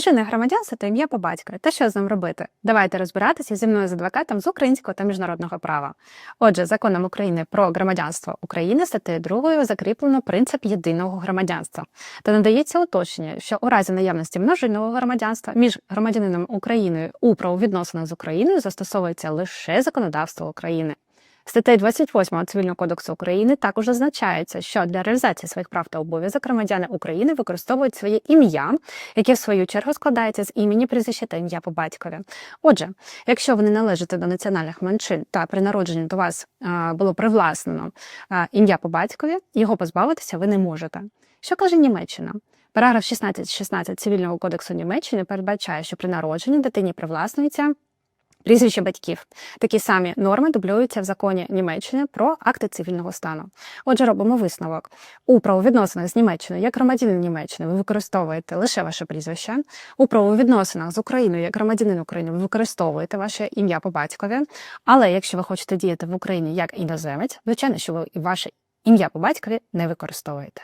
Чинне громадянство та ім'я по батькові. Та що з ним робити? Давайте розбиратися зі мною з адвокатом з українського та міжнародного права. Отже, законом України про громадянство України статтею 2 закріплено принцип єдиного громадянства та надається уточнення, що у разі наявності множинного громадянства між громадянином України у правовідносинах з Україною застосовується лише законодавство України. Статтею 28 Цивільного кодексу України також зазначається, що для реалізації своїх прав та обов'язок громадяни України використовують своє ім'я, яке в свою чергу складається з імені, прізвища та ім'я по батькові. Отже, якщо ви не належите до національних меншин та при народженні до вас а, було привласнено а, ім'я по батькові, його позбавитися ви не можете. Що каже Німеччина? Параграф 16.16 Цивільного кодексу Німеччини передбачає, що при народженні дитині привласнюється прізвище батьків. Такі самі норми дублюються в законі Німеччини про акти цивільного стану. Отже, робимо висновок. У правовідносинах з Німеччиною як громадянин Німеччини ви використовуєте лише ваше прізвище. У правовідносинах з Україною як громадянин України ви використовуєте ваше ім'я по батькові. Але якщо ви хочете діяти в Україні як іноземець, звичайно, що ви ваше ім'я по батькові не використовуєте.